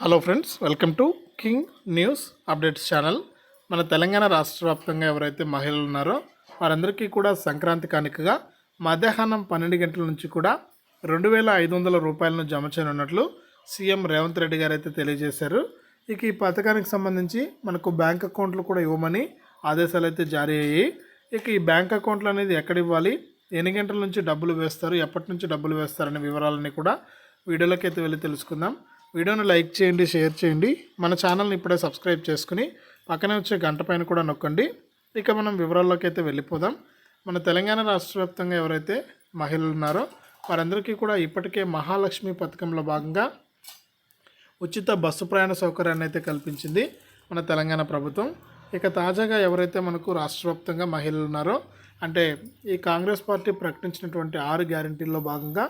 Hello friends welcome to king news updates channel మన తెలంగాణ రాష్ట్ర వ్యాప్తంగా ఎవరైతే మహిళలు ఉన్నారో వారందరికీ కూడా సంక్రాంతి కానుకగా మధ్యాహ్నం పన్నెండు గంటల నుంచి కూడా రెండు వేల ఐదు వందల రూపాయలను జమ చేయనున్నట్లు సీఎం రేవంత్ రెడ్డి గారు అయితే తెలియజేశారు. ఇక ఈ పథకానికి సంబంధించి మనకు బ్యాంక్ అకౌంట్లు కూడా ఇవ్వమని ఆదేశాలు అయితే జారీ అయ్యాయి. ఇక ఈ బ్యాంక్ అకౌంట్లు అనేది ఎక్కడ ఇవ్వాలి? ఎన్ని గంటల నుంచి డబ్బులు వేస్తారు? ఎప్పటి నుంచి డబ్బులు వేస్తారనే వివరాలన్నీ కూడా వీడియోలోకి అయితే వెళ్ళి తెలుసుకుందాం. వీడియోను లైక్ చేయండి షేర్ చేయండి. మన ఛానల్ని ఇప్పుడే సబ్స్క్రైబ్ చేసుకుని పక్కనే వచ్చే గంట పైన కూడా నొక్కండి. ఇక మనం వివరాల్లోకి అయితే వెళ్ళిపోదాం. మన తెలంగాణ రాష్ట్ర వ్యాప్తంగా ఎవరైతే మహిళలు ఉన్నారో వారందరికీ కూడా ఇప్పటికే మహాలక్ష్మి పథకంలో భాగంగా ఉచిత బస్సు ప్రయాణ సౌకర్యాన్ని అయితే కల్పించింది మన తెలంగాణ ప్రభుత్వం. ఇక తాజాగా ఎవరైతే మనకు రాష్ట్ర వ్యాప్తంగా మహిళలు ఉన్నారో అంటే ఈ కాంగ్రెస్ పార్టీ ప్రకటించినటువంటి ఆరు గ్యారంటీల్లో భాగంగా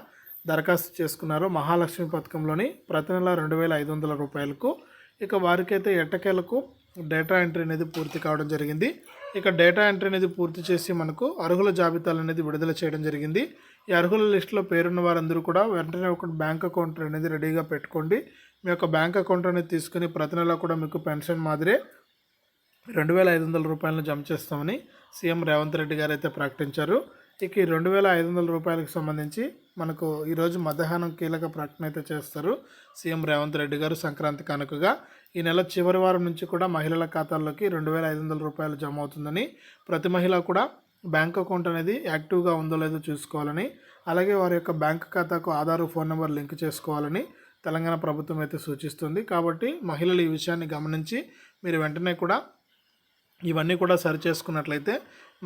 దరఖాస్తు చేసుకున్నారో మహాలక్ష్మి పథకంలోని ప్రతి నెల రెండు వేల ఐదు వందల రూపాయలకు. ఇక వారికైతే ఎట్టకేలకు డేటా ఎంట్రీ అనేది పూర్తి కావడం జరిగింది. ఇక డేటా ఎంట్రీ అనేది పూర్తి చేసి మనకు అర్హుల జాబితాలు అనేది విడుదల చేయడం జరిగింది. ఈ అర్హుల లిస్టులో పేరున్న వారందరూ కూడా వెంటనే ఒక బ్యాంక్ అకౌంట్ అనేది రెడీగా పెట్టుకోండి. మీ యొక్క బ్యాంక్ అకౌంట్ అనేది తీసుకుని ప్రతి నెల కూడా మీకు పెన్షన్ మాదిరే రెండు వేల ఐదు వందల రూపాయలను జమ చేస్తామని సీఎం రేవంత్ రెడ్డి గారు అయితే ప్రకటించారు. ఇక ఈ రెండు వేల ఐదు వందల రూపాయలకు సంబంధించి మనకు ఈరోజు మధ్యాహ్నం కీలక ప్రకటన అయితే చేస్తారు. సీఎం రేవంత్ రెడ్డి గారు సంక్రాంతి కనుకగా ఈ నెల చివరి వారం నుంచి కూడా మహిళల ఖాతాల్లోకి రెండు వేల ఐదు వందల రూపాయలు జమ అవుతుందని ప్రతి మహిళ కూడా బ్యాంక్ అకౌంట్ అనేది యాక్టివ్గా ఉందో లేదో చూసుకోవాలని అలాగే వారి యొక్క బ్యాంక్ ఖాతాకు ఆధార్ ఫోన్ నెంబర్ లింక్ చేసుకోవాలని తెలంగాణ ప్రభుత్వం అయితే సూచిస్తుంది. కాబట్టి మహిళలు ఈ విషయాన్ని గమనించి మీరు వెంటనే కూడా ఇవన్నీ కూడా సరి చేసుకున్నట్లయితే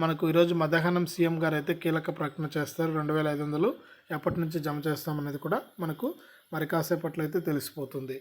మనకు ఈరోజు మధ్యాహ్నం సీఎం గారు అయితే కీలక ప్రకటన చేస్తారు. రెండు వేల ఐదు వందలు ఎప్పటి నుంచి జమ చేస్తామనేది కూడా మనకు మరి కాసేపట్లో అయితే తెలిసిపోతుంది.